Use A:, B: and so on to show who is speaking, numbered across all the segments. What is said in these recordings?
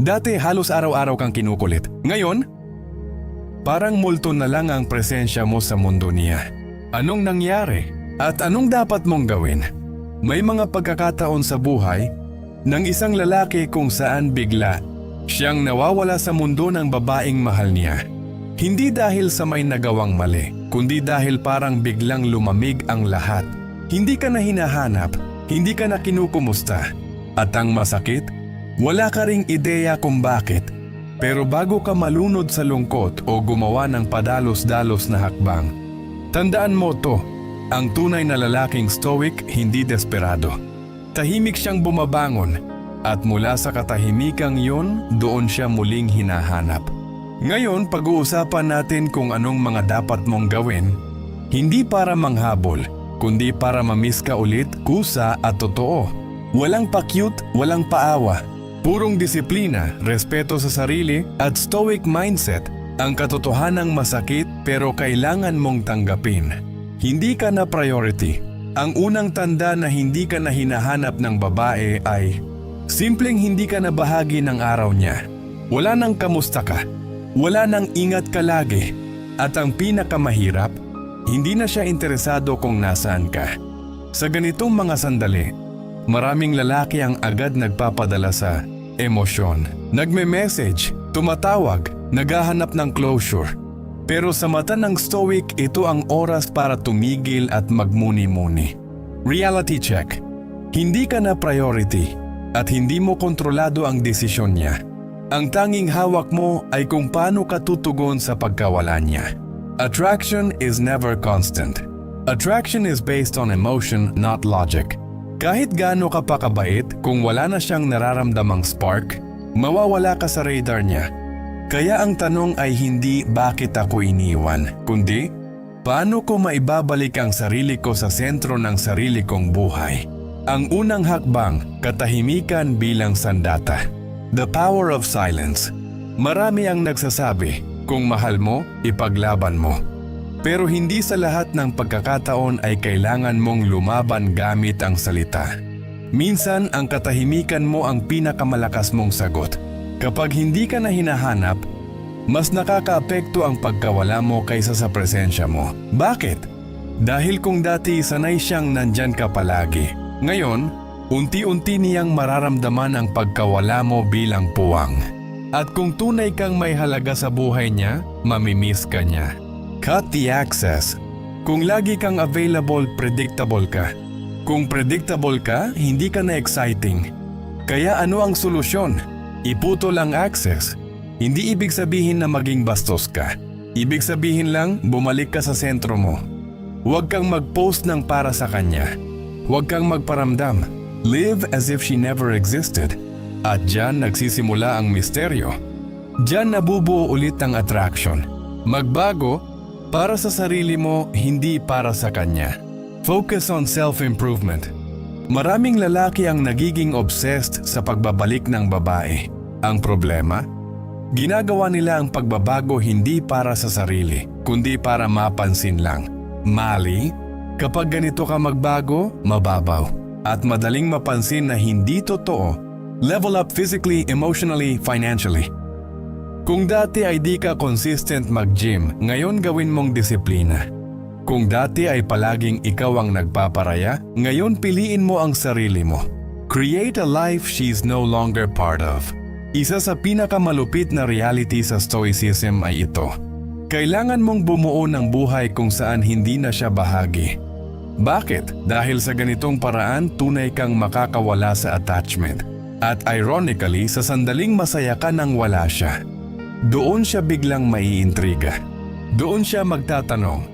A: Dati halos araw-araw kang kinukulit. Ngayon, parang multo na lang ang presensya mo sa mundo niya. Anong nangyari? At anong dapat mong gawin? May mga pagkakataon sa buhay ng isang lalaki kung saan bigla siyang nawawala sa mundo ng babaeng mahal niya. Hindi dahil sa may nagawang mali, kundi dahil parang biglang lumamig ang lahat. Hindi ka na hinahanap, hindi ka na kinukumusta. At ang masakit, wala ka ring ideya kung bakit. Pero bago ka malunod sa lungkot o gumawa ng padalos-dalos na hakbang, tandaan mo to, ang tunay na lalaking stoic hindi desperado. Tahimik siyang bumabangon at mula sa katahimikang yun, doon siya muling hinahanap. Ngayon, pag-uusapan natin kung anong mga dapat mong gawin, hindi para manghabol, kundi para mamiss ka ulit, kusa at totoo. Walang pa-cute, walang paawa. Purong disiplina, respeto sa sarili at stoic mindset ang katotohanang masakit pero kailangan mong tanggapin. Hindi ka na priority. Ang unang tanda na hindi ka na hinahanap ng babae ay simpleng hindi ka na bahagi ng araw niya. Wala nang kamusta ka. Wala nang ingat ka lagi. At ang pinakamahirap, hindi na siya interesado kung nasaan ka. Sa ganitong mga sandali, maraming lalaki ang agad nagpapadala sa emosyon. Nagme-message, tumatawag, naghahanap ng closure. Pero sa mata ng stoic, ito ang oras para tumigil at magmuni-muni. Reality check. Hindi ka na priority at hindi mo kontrolado ang desisyon niya. Ang tanging hawak mo ay kung paano ka tutugon sa pagkawala niya. Attraction is never constant. Attraction is based on emotion, not logic. Kahit gaano ka pa kabait, kung wala na siyang nararamdamang spark, mawawala ka sa radar niya. Kaya ang tanong ay hindi bakit ako iniwan, kundi paano ko maibabalik ang sarili ko sa sentro ng sarili kong buhay. Ang unang hakbang, katahimikan bilang sandata. The power of silence. Marami ang nagsasabi, kung mahal mo, ipaglaban mo. Pero hindi sa lahat ng pagkakataon ay kailangan mong lumaban gamit ang salita. Minsan ang katahimikan mo ang pinakamalakas mong sagot. Kapag hindi ka na hinahanap, mas nakakaapekto ang pagkawala mo kaysa sa presensya mo. Bakit? Dahil kung dati sanay siyang nandyan ka palagi, ngayon, unti-unti niyang mararamdaman ang pagkawala mo bilang puwang. At kung tunay kang may halaga sa buhay niya, mamimiss ka niya. Cut the access. Kung lagi kang available, predictable ka. Kung predictable ka, hindi ka na exciting. Kaya ano ang solusyon? Iputol ang access. Hindi ibig sabihin na maging bastos ka. Ibig sabihin lang, bumalik ka sa sentro mo. Huwag kang mag-post ng para sa kanya. Huwag kang magparamdam. Live as if she never existed. At dyan nagsisimula ang misteryo. Diyan nabubuo ulit ang attraction. Magbago para sa sarili mo, hindi para sa kanya. Focus on self-improvement. Maraming lalaki ang nagiging obsessed sa pagbabalik ng babae. Ang problema? Ginagawa nila ang pagbabago hindi para sa sarili, kundi para mapansin lang. Mali, kapag ganito ka magbago, mababaw. At madaling mapansin na hindi totoo, level up physically, emotionally, financially. Kung dati ay di ka consistent mag-gym, ngayon gawin mong disiplina. Kung dati ay palaging ikaw ang nagpaparaya, ngayon piliin mo ang sarili mo. Create a life she's no longer part of. Isa sa pinakamalupit na reality sa Stoicism ay ito. Kailangan mong bumuo ng buhay kung saan hindi na siya bahagi. Bakit? Dahil sa ganitong paraan tunay kang makakawala sa attachment. At ironically, sa sandaling masaya ka nang wala siya. Doon siya biglang maiintriga. Doon siya magtatanong,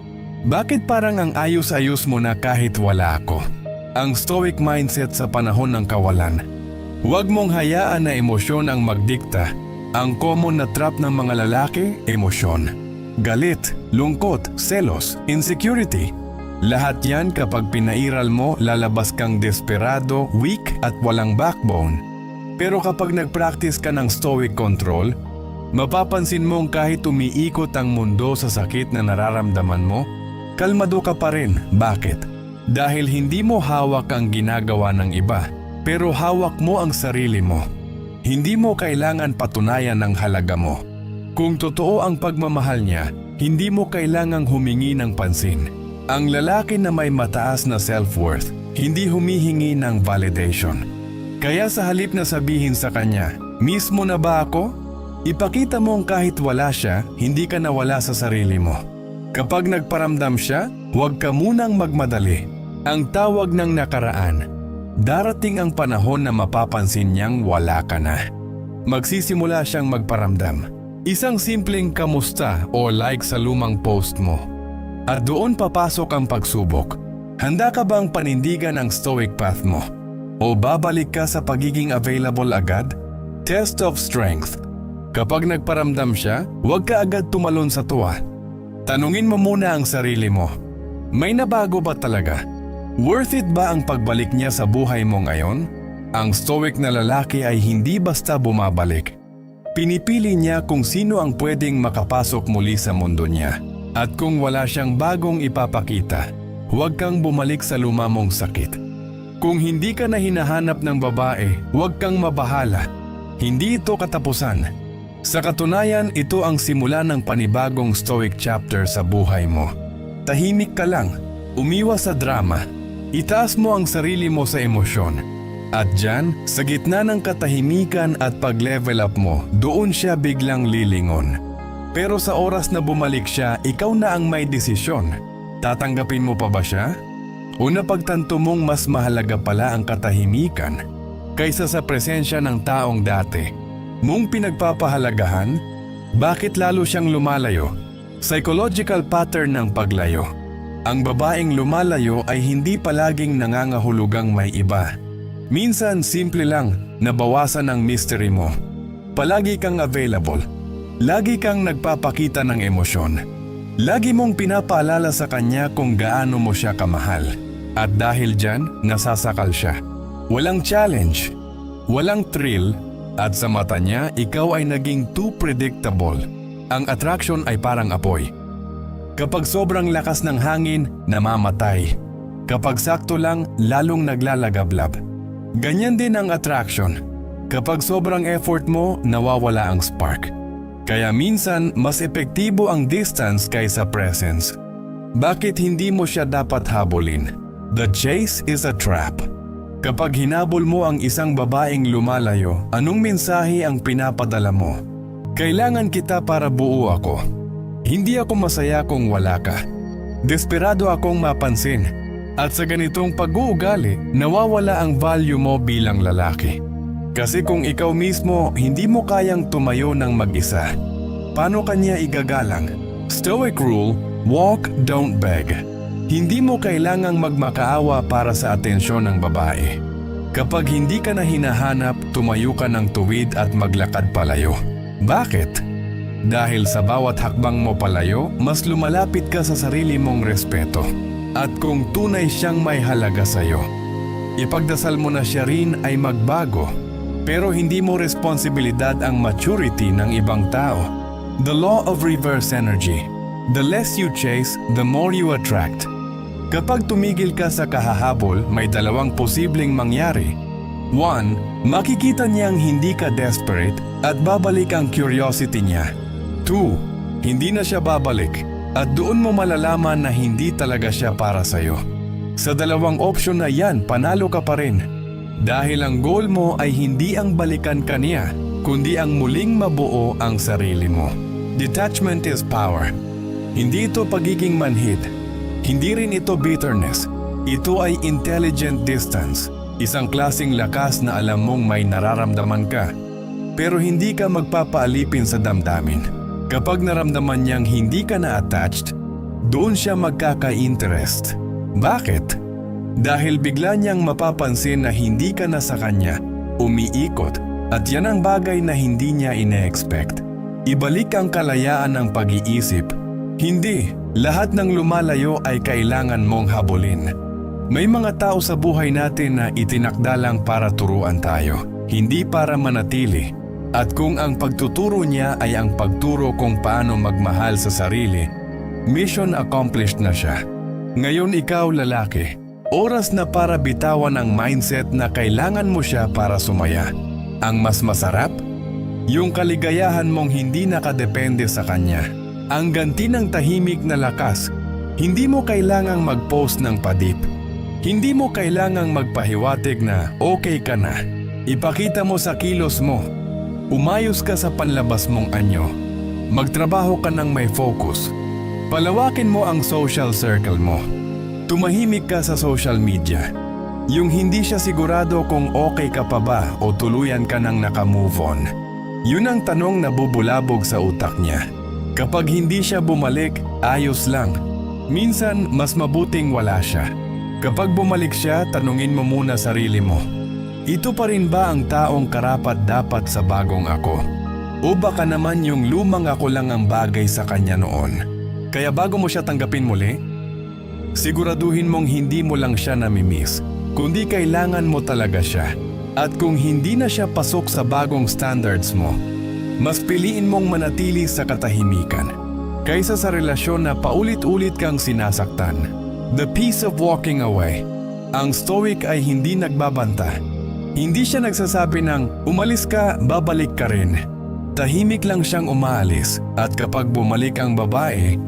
A: bakit parang ang ayos-ayos mo na kahit wala ako? Ang stoic mindset sa panahon ng kawalan. Huwag mong hayaan na emosyon ang magdikta. Ang common na trap ng mga lalaki, emosyon. Galit, lungkot, selos, insecurity. Lahat yan kapag pinairal mo, lalabas kang desperado, weak at walang backbone. Pero kapag nag-practice ka ng stoic control, mapapansin mong kahit umiikot ang mundo sa sakit na nararamdaman mo, kalmado ka pa rin. Bakit? Dahil hindi mo hawak ang ginagawa ng iba, pero hawak mo ang sarili mo. hindi mo kailangan patunayan ang halaga mo. Kung totoo ang pagmamahal niya, hindi mo kailangang humingi ng pansin. Ang lalaki na may mataas na self-worth, hindi humihingi ng validation. Kaya sa halip na sabihin sa kanya, mismo na ba ako? Ipakita mong kahit wala siya, hindi ka nawala sa sarili mo. Kapag nagparamdam siya, huwag ka munang magmadali. Ang tawag ng nakaraan, darating ang panahon na mapapansin niyang wala ka na. Magsisimula siyang magparamdam. Isang simpleng kamusta o like sa lumang post mo. At doon papasok ang pagsubok. Handa ka bang panindigan ang stoic path mo? O babalik ka sa pagiging available agad? Test of strength. Kapag nagparamdam siya, huwag ka agad tumalon sa tuwa. Tanungin mo muna ang sarili mo. May nabago ba talaga? Worth it ba ang pagbalik niya sa buhay mo ngayon? Ang stoic na lalaki ay hindi basta bumabalik. Pinipili niya kung sino ang pwedeng makapasok muli sa mundo niya. At kung wala siyang bagong ipapakita, huwag kang bumalik sa lumamong sakit. Kung hindi ka na hinahanap ng babae, huwag kang mabahala. Hindi ito katapusan. Sa katunayan, ito ang simula ng panibagong stoic chapter sa buhay mo. Tahimik ka lang, umiwas sa drama, itaas mo ang sarili mo sa emosyon. At dyan, sa gitna ng katahimikan at pag-level up mo, doon siya biglang lilingon. Pero sa oras na bumalik siya, ikaw na ang may desisyon. Tatanggapin mo pa ba siya? O napagtanto mong mas mahalaga pala ang katahimikan kaysa sa presensya ng taong dati? Mong pinagpapahalagahan? Bakit lalo siyang lumalayo? Psychological pattern ng paglayo. Ang babaeng lumalayo ay hindi palaging nangangahulugang may iba. Minsan simple lang, nabawasan ang mystery mo. Palagi kang available. Lagi kang nagpapakita ng emosyon. Lagi mong pinapaalala sa kanya kung gaano mo siya kamahal. At dahil dyan, nasasakal siya. Walang challenge, walang thrill, at sa mata niya, ikaw ay naging too predictable. Ang attraction ay parang apoy. Kapag sobrang lakas ng hangin, namamatay. Kapag sakto lang, lalong naglalagablab. Ganyan din ang attraction. Kapag sobrang effort mo, nawawala ang spark. Kaya minsan, mas epektibo ang distance kaysa presence. Bakit hindi mo siya dapat habulin? The chase is a trap. Kapag hinabol mo ang isang babaeng lumalayo, anong mensahe ang pinapadala mo? Kailangan kita para buo ako. Hindi ako masaya kung wala ka. Desperado akong mapansin. At sa ganitong pag-uugali, nawawala ang value mo bilang lalaki. Kasi kung ikaw mismo hindi mo kayang tumayo ng mag-isa, paano kanya igagalang? Stoic rule, walk, don't beg. Hindi mo kailangang magmakaawa para sa atensyon ng babae. Kapag hindi ka na hinahanap, tumayo ka ng tuwid at maglakad palayo. Bakit? Dahil sa bawat hakbang mo palayo, mas lumalapit ka sa sarili mong respeto. At kung tunay siyang may halaga sa iyo, ipagdasal mo na siya rin ay magbago. Pero hindi mo responsibilidad ang maturity ng ibang tao. The law of reverse energy. The less you chase, the more you attract. Kapag tumigil ka sa kahahabol, may dalawang posibleng mangyari. One, makikita niyang hindi ka desperate at babalik ang curiosity niya. Two, hindi na siya babalik at doon mo malalaman na hindi talaga siya para sa'yo. Sa dalawang opsyon na yan, panalo ka pa rin. Dahil ang goal mo ay hindi ang balikan kaniya, kundi ang muling mabuo ang sarili mo. Detachment is power. Hindi ito pagiging manhid. Hindi rin ito bitterness. Ito ay intelligent distance. Isang klasing lakas na alam mong may nararamdaman ka. Pero hindi ka magpapaalipin sa damdamin. Kapag naramdaman niyang hindi ka na attached, doon siya magkaka-interest. Bakit? Dahil bigla niyang mapapansin na hindi ka na sa kanya, umiikot, at yan ang bagay na hindi niya ine-expect. Ibalik ang kalayaan ng pag-iisip. Hindi, lahat ng lumalayo ay kailangan mong habulin. May mga tao sa buhay natin na itinakda lang para turuan tayo, hindi para manatili. At kung ang pagtuturo niya ay ang pagturo kung paano magmahal sa sarili, mission accomplished na siya. Ngayon ikaw lalaki, oras na para bitawan ang mindset na kailangan mo siya para sumaya. Ang mas masarap? Yung kaligayahan mong hindi nakadepende sa kanya. Ang ganti ng tahimik na lakas, hindi mo kailangang mag-post ng padip. Hindi mo kailangang magpahiwatig na okay ka na. Ipakita mo sa kilos mo. Umayos ka sa panlabas mong anyo. Magtrabaho ka ng may focus. Palawakin mo ang social circle mo. Tumahimik ka sa social media. Yung hindi siya sigurado kung okay ka pa ba o tuluyan ka nang nakamove on. Yun ang tanong na bubulabog sa utak niya. Kapag hindi siya bumalik, ayos lang. Minsan, mas mabuting wala siya. Kapag bumalik siya, tanungin mo muna sarili mo. Ito pa rin ba ang taong karapat dapat sa bagong ako? O baka naman yung lumang ako lang ang bagay sa kanya noon? Kaya bago mo siya tanggapin muli, siguraduhin mong hindi mo lang siya namimiss, kundi kailangan mo talaga siya. At kung hindi na siya pasok sa bagong standards mo, mas piliin mong manatili sa katahimikan kaysa sa relasyon na paulit-ulit kang sinasaktan. The peace of walking away. Ang stoic ay hindi nagbabanta. Hindi siya nagsasabi ng umalis ka, babalik ka rin. Tahimik lang siyang umaalis at kapag bumalik ang babae,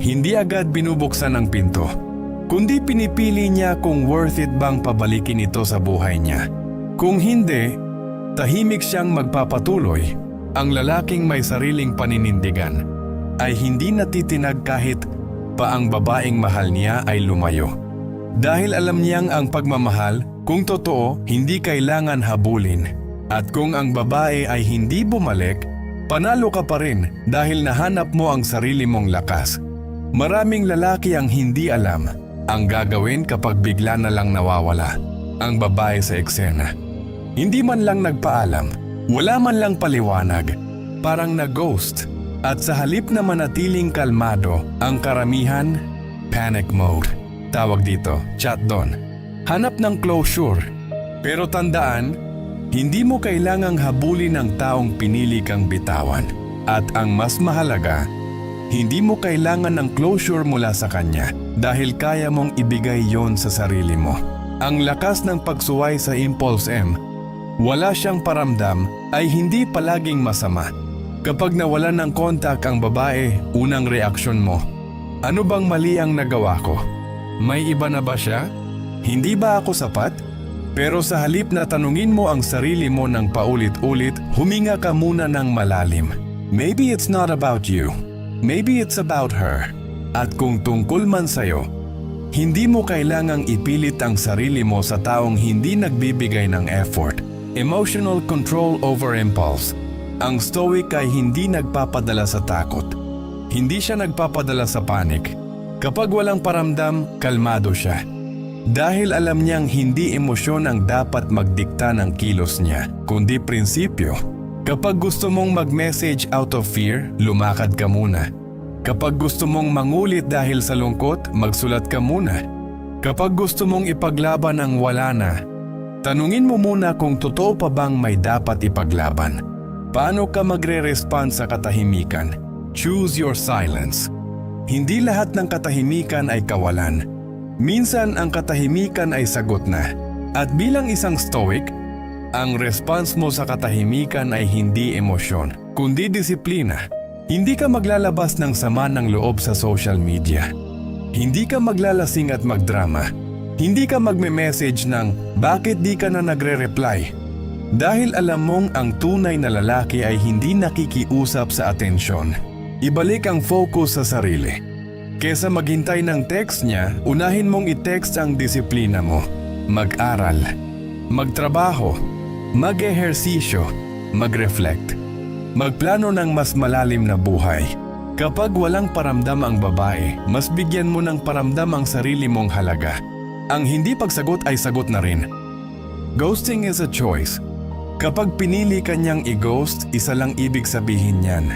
A: hindi agad binubuksan ang pinto. Kundi pinipili niya kung worth it bang pabalikin ito sa buhay niya. Kung hindi, tahimik siyang magpapatuloy. Ang lalaking may sariling paninindigan ay hindi natitinag kahit pa ang babaeng mahal niya ay lumayo. Dahil alam niyang ang pagmamahal, kung totoo, hindi kailangan habulin. At kung ang babae ay hindi bumalik, panalo ka pa rin dahil nahanap mo ang sarili mong lakas. Maraming lalaki ang hindi alam ang gagawin kapag bigla na lang nawawala ang babae sa eksena. Hindi man lang nagpaalam, wala man lang paliwanag, parang na-ghost. At sa halip na manatiling kalmado, ang karamihan, panic mode. Tawag dito, chat doon. Hanap ng closure. Pero tandaan, hindi mo kailangang habulin ang taong pinili kang bitawan. At ang mas mahalaga, hindi mo kailangan ng closure mula sa kanya dahil kaya mong ibigay yon sa sarili mo. Ang lakas ng pagsuway sa Impulse M, wala siyang paramdam ay hindi palaging masama. Kapag nawala ng kontak ang babae, unang reaksyon mo, ano bang mali ang nagawa ko? May iba na ba siya? Hindi ba ako sapat? Pero sa halip na tanungin mo ang sarili mo ng paulit-ulit, huminga ka muna ng malalim. Maybe it's not about you. Maybe it's about her. At kung tungkol man sa'yo, hindi mo kailangang ipilit ang sarili mo sa taong hindi nagbibigay ng effort. Emotional control over impulse. Ang stoic ay hindi nagpapadala sa takot. Hindi siya nagpapadala sa panic. Kapag walang paramdam, kalmado siya. Dahil alam niyang hindi emosyon ang dapat magdikta ng kilos niya, kundi prinsipyo. Kapag gusto mong mag-message out of fear, lumakad ka muna. Kapag gusto mong mangulit dahil sa lungkot, magsulat ka muna. Kapag gusto mong ipaglaban ang wala na, tanungin mo muna kung totoo pa bang may dapat ipaglaban. Paano ka magre-respond sa katahimikan? Choose your silence. Hindi lahat ng katahimikan ay kawalan. Minsan ang katahimikan ay sagot na. At bilang isang stoic, ang response mo sa katahimikan ay hindi emosyon, kundi disiplina. Hindi ka maglalabas ng sama ng loob sa social media. Hindi ka maglalasing at magdrama. Hindi ka magme-message ng bakit di ka na nagre-reply. Dahil alam mong ang tunay na lalaki ay hindi nakikiusap sa atensyon. Ibalik ang focus sa sarili. Kesa maghintay ng text niya, unahin mong i-text ang disiplina mo. Mag-aral, magtrabaho, mag-ehersisyo, mag-reflect. Magplano ng mas malalim na buhay. Kapag walang paramdam ang babae, mas bigyan mo ng paramdam ang sarili mong halaga. Ang hindi pagsagot ay sagot na rin. Ghosting is a choice. Kapag pinili kanyang i-ghost, isa lang ibig sabihin niyan.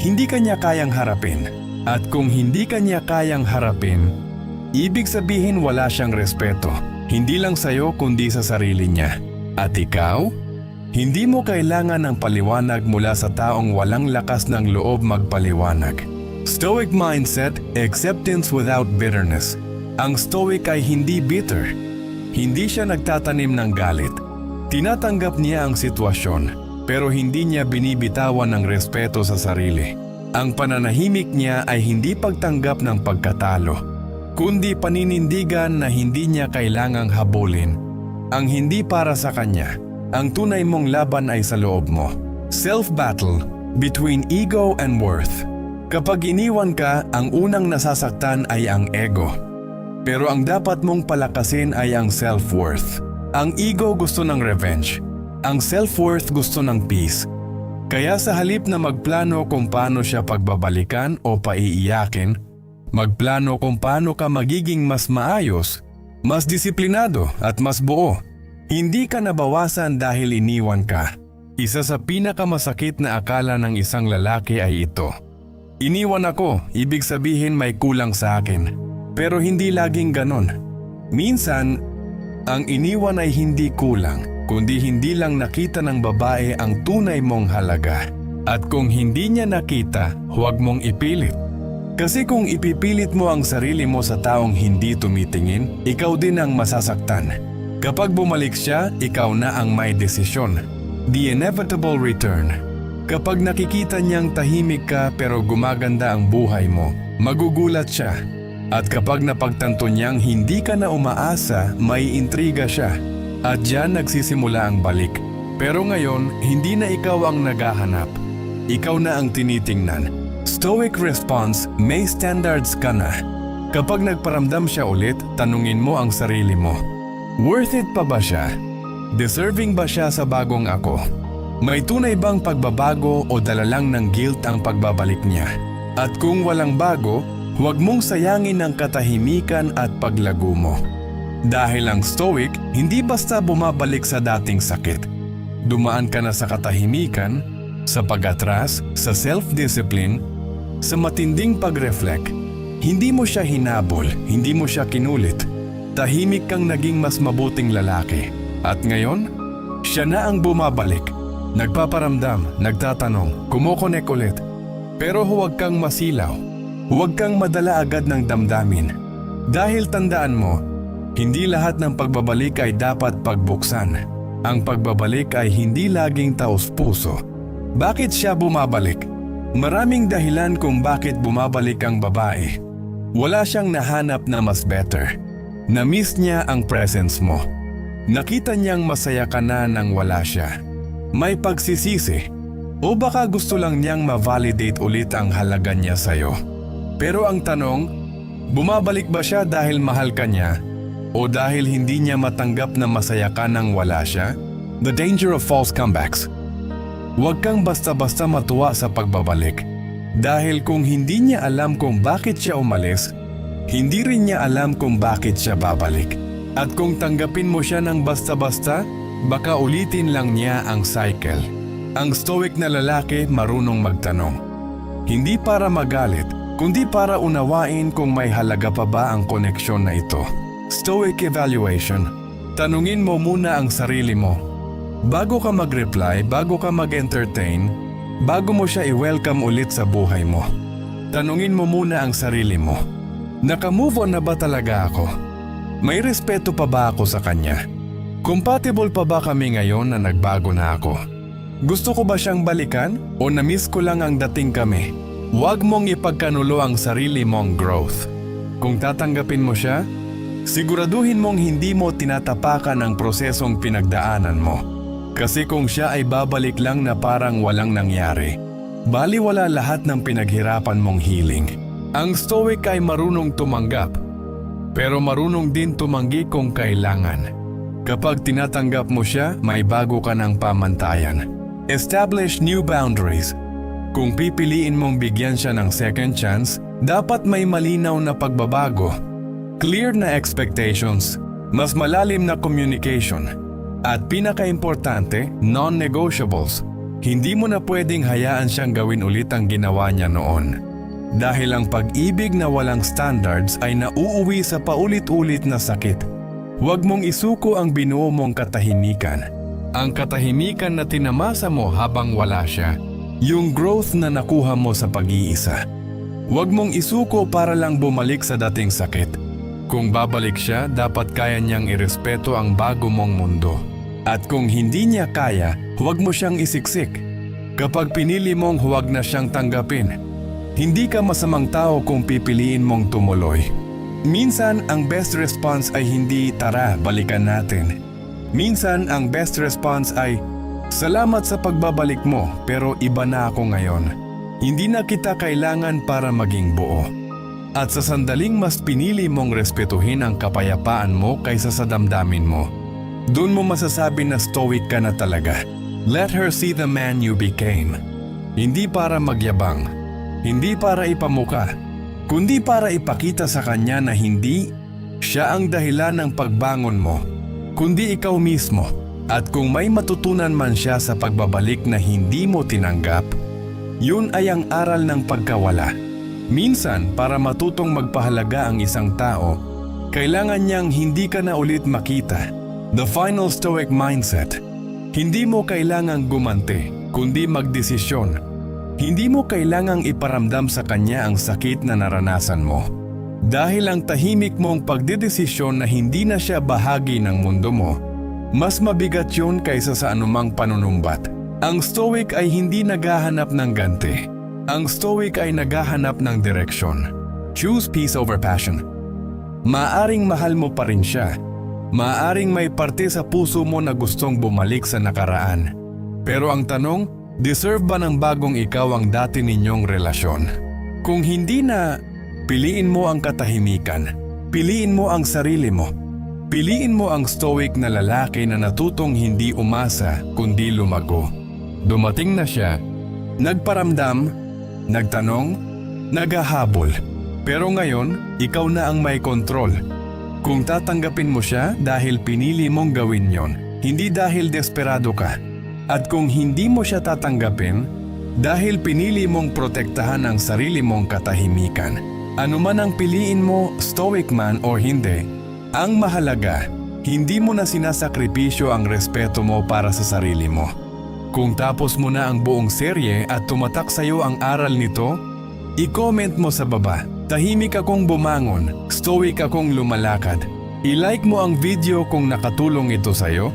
A: Hindi kanya kayang harapin. At kung hindi kanya kayang harapin, ibig sabihin wala siyang respeto. Hindi lang sa'yo kundi sa sarili niya. At ikaw? Hindi mo kailangan ng paliwanag mula sa taong walang lakas ng loob magpaliwanag. Stoic mindset, acceptance without bitterness. Ang stoic ay hindi bitter. Hindi siya nagtatanim ng galit. Tinatanggap niya ang sitwasyon pero hindi niya binibitawan ng respeto sa sarili. Ang pananahimik niya ay hindi pagtanggap ng pagkatalo, kundi paninindigan na hindi niya kailangang habulin. Ang hindi para sa kanya, ang tunay mong laban ay sa loob mo. Self-battle between ego and worth. Kapag iniwan ka, ang unang nasasaktan ay ang ego. Pero ang dapat mong palakasin ay ang self-worth. Ang ego gusto ng revenge. Ang self-worth gusto ng peace. Kaya sa halip na magplano kung paano siya pagbabalikan o paiiyakin, magplano kung paano ka magiging mas maayos, mas disiplinado at mas buo. Hindi ka nabawasan dahil iniwan ka. Isa sa pinakamasakit na akala ng isang lalaki ay ito. Iniwan ako, ibig sabihin may kulang sa akin. Pero hindi laging ganon. Minsan, ang iniwan ay hindi kulang, kundi hindi lang nakita ng babae ang tunay mong halaga. At kung hindi niya nakita, huwag mong ipilit. Kasi kung ipipilit mo ang sarili mo sa taong hindi tumitingin, ikaw din ang masasaktan. Kapag bumalik siya, ikaw na ang may desisyon. The inevitable return. Kapag nakikita niyang tahimik ka pero gumaganda ang buhay mo, magugulat siya. At kapag napagtanto niyang hindi ka na umaasa, may intriga siya. At diyan nagsisimula ang balik. Pero ngayon, hindi na ikaw ang naghahanap. Ikaw na ang tinitingnan. Stoic response, may standards ka na. Kapag nagparamdam siya ulit, tanungin mo ang sarili mo. Worth it pa ba siya? Deserving ba siya sa bagong ako? May tunay bang pagbabago o dala lang ng guilt ang pagbabalik niya? At kung walang bago, huwag mong sayangin ang katahimikan at paglago mo. Dahil ang stoic, hindi basta bumabalik sa dating sakit. Dumaan ka na sa katahimikan, sa pag-atras, sa self-discipline, sa matinding pag-reflect. Hindi mo siya hinabol, hindi mo siya kinulit. Tahimik kang naging mas mabuting lalaki. At ngayon, siya na ang bumabalik. Nagpaparamdam, nagtatanong, kumokonek ulit. Pero huwag kang masilaw. Huwag kang madala agad ng damdamin. Dahil tandaan mo, hindi lahat ng pagbabalik ay dapat pagbuksan. Ang pagbabalik ay hindi laging taos puso. Bakit siya bumabalik? Maraming dahilan kung bakit bumabalik ang babae. Wala siyang nahanap na mas better. Na-miss niya ang presence mo. Nakita niyang masaya ka na nang wala siya. May pagsisisi. O baka gusto lang niyang ma-validate ulit ang halaga niya sa'yo. Pero ang tanong, bumabalik ba siya dahil mahal ka niya o dahil hindi niya matanggap na masaya ka nang wala siya? The danger of false comebacks. Huwag kang basta-basta matuwa sa pagbabalik. Dahil kung hindi niya alam kung bakit siya umalis, hindi rin niya alam kung bakit siya babalik. At kung tanggapin mo siya ng basta-basta, baka ulitin lang niya ang cycle. Ang stoic na lalaki marunong magtanong. Hindi para magalit, kundi para unawain kung may halaga pa ba ang koneksyon na ito. Stoic evaluation. Tanungin mo muna ang sarili mo. Bago ka mag-reply, bago ka mag-entertain, bago mo siya i-welcome ulit sa buhay mo. Tanungin mo muna ang sarili mo. Naka-move on na ba talaga ako? May respeto pa ba ako sa kanya? Compatible pa ba kami ngayon na nagbago na ako? Gusto ko ba siyang balikan o na-miss ko lang ang dating kami? Huwag mong ipagkanulo ang sarili mong growth. Kung tatanggapin mo siya, siguraduhin mong hindi mo tinatapakan ang prosesong pinagdaanan mo. Kasi kung siya ay babalik lang na parang walang nangyari, baliwala lahat ng pinaghirapan mong healing. Ang stoic ay marunong tumanggap, pero marunong din tumanggi kung kailangan. Kapag tinatanggap mo siya, may bago ka ng pamantayan. Establish new boundaries. Kung pipiliin mong bigyan siya ng second chance, dapat may malinaw na pagbabago. Clear na expectations, mas malalim na communication, at pinaka-importante, non-negotiables. Hindi mo na pwedeng hayaan siyang gawin ulit ang ginawa niya noon. Dahil ang pag-ibig na walang standards ay nauuwi sa paulit-ulit na sakit. Huwag mong isuko ang binuo mong katahimikan. Ang katahimikan na tinamasa mo habang wala siya. Yung growth na nakuha mo sa pag-iisa. Huwag mong isuko para lang bumalik sa dating sakit. Kung babalik siya, dapat kaya niyang irespeto ang bago mong mundo. At kung hindi niya kaya, huwag mo siyang isiksik. Kapag pinili mong huwag na siyang tanggapin, hindi ka masamang tao kung pipiliin mong tumuloy. Minsan, ang best response ay hindi tara, balikan natin. Minsan, ang best response ay salamat sa pagbabalik mo pero iba na ako ngayon. Hindi na kita kailangan para maging buo. At sa sandaling mas pinili mong respetuhin ang kapayapaan mo kaysa sa damdamin mo. Doon mo masasabi na stoic ka na talaga. Let her see the man you became. Hindi para magyabang, hindi para ipamuka, kundi para ipakita sa kanya na hindi siya ang dahilan ng pagbangon mo, kundi ikaw mismo. At kung may matutunan man siya sa pagbabalik na hindi mo tinanggap, yun ay ang aral ng pagkawala. Minsan, para matutong magpahalaga ang isang tao, kailangan niyang hindi ka na ulit makita. The final stoic mindset. Hindi mo kailangang gumante, kundi magdesisyon. Hindi mo kailangang iparamdam sa kanya ang sakit na naranasan mo. Dahil ang tahimik mong pagdedesisyon na hindi na siya bahagi ng mundo mo, mas mabigat yun kaysa sa anumang panunumbat. Ang stoic ay hindi naghahanap ng ganti. Ang stoic ay naghahanap ng direksyon. Choose peace over passion. Maaring mahal mo pa rin siya. Maaring may parte sa puso mo na gustong bumalik sa nakaraan. Pero ang tanong, deserve ba ng bagong ikaw ang dati ninyong relasyon? Kung hindi na, piliin mo ang katahimikan. Piliin mo ang sarili mo. Piliin mo ang stoic na lalaki na natutong hindi umasa kundi lumago. Dumating na siya, nagparamdam, nagtanong, naghahabol. Pero ngayon, ikaw na ang may kontrol. Kung tatanggapin mo siya dahil pinili mong gawin yon, hindi dahil desperado ka. At kung hindi mo siya tatanggapin, dahil pinili mong protektahan ang sarili mong katahimikan. Ano man ang piliin mo, stoic man o hindi, ang mahalaga, hindi mo na sinasakripisyo ang respeto mo para sa sarili mo. Kung tapos mo na ang buong serye at tumatak sa'yo ang aral nito, i-comment mo sa baba. Tahimik akong bumangon, stoic akong lumalakad. I-like mo ang video kung nakatulong ito sa'yo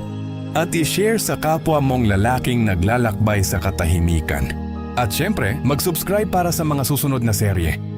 A: at i-share sa kapwa mong lalaking naglalakbay sa katahimikan. At syempre, mag-subscribe para sa mga susunod na serye.